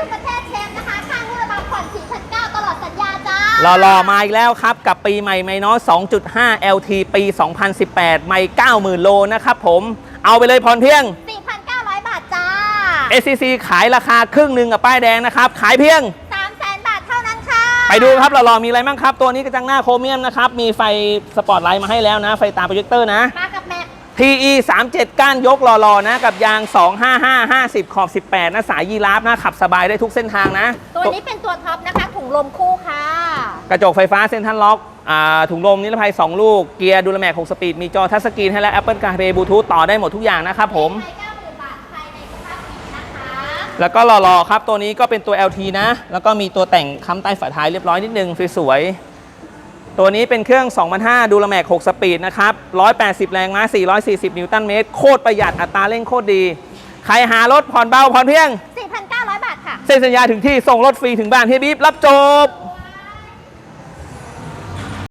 ทุกประเทศเชฟนะคะค่างวดบางผ่อน4,900ตลอดสัญญาจ้ารอๆมาอีกแล้วครับ กับปีใหม่ไม่น้อย2.5 LT ปี 2018 ไม่ 90,000 โลนะครับผม เอาไปเลยพรเพียง 4,900 บาทจ้า SCC ขายราคาครึ่งหนึ่งกับป้ายแดงนะครับ ขายเพียง 300,000 บาทเท่านั้นค่ะ ไปดูครับรอๆมีอะไรบ้างครับ ตัวนี้กระจังหน้าโครเมียมนะครับ มีไฟสปอตไลท์มาให้แล้วนะ ไฟตาโปรเจคเตอร์นะมา กับแม็ก TE 37 ก้านยกรอๆนะ กับยาง 255 50 ขอบ 18 นะ สายยีราฟนะ ขับสบายได้ทุกเส้นทางนะ ตัวนี้เป็นตัวท็อปนะคะ ถุงลมคู่ค่ะ กระจกไฟฟ้าเซ็นทรัลล็อกอ่าถุงลมนิรภัย 2 ลูก เกียร์ดูลแม็ก6สปีด มีจอทัชสกรีนให้แล้ว Apple CarPlay Bluetooth ต่อได้หมดทุกอย่างนะครับผมไป90,000บาทภายในสภาพดีนะคะแล้วก็รอๆครับ ตัวนี้ก็เป็นตัว LT นะ แล้วก็มีตัวแต่งค้ำใต้ฝาท้ายเรียบร้อยนิดนึงสวยๆ ตัวนี้เป็นเครื่อง 2005 ดูลแม็ก6 สปีดนะครับ 180 แรงม้า 440 นิวตันเมตร โคตรประหยัดอัตราเร่งโคตรดี ใครหารถผ่อนเบาผ่อนเพียง 4,900 บาทค่ะ เซ็นสัญญาถึงที่ส่งรถฟรีถึงบ้านเฮียบีบรับจบสวย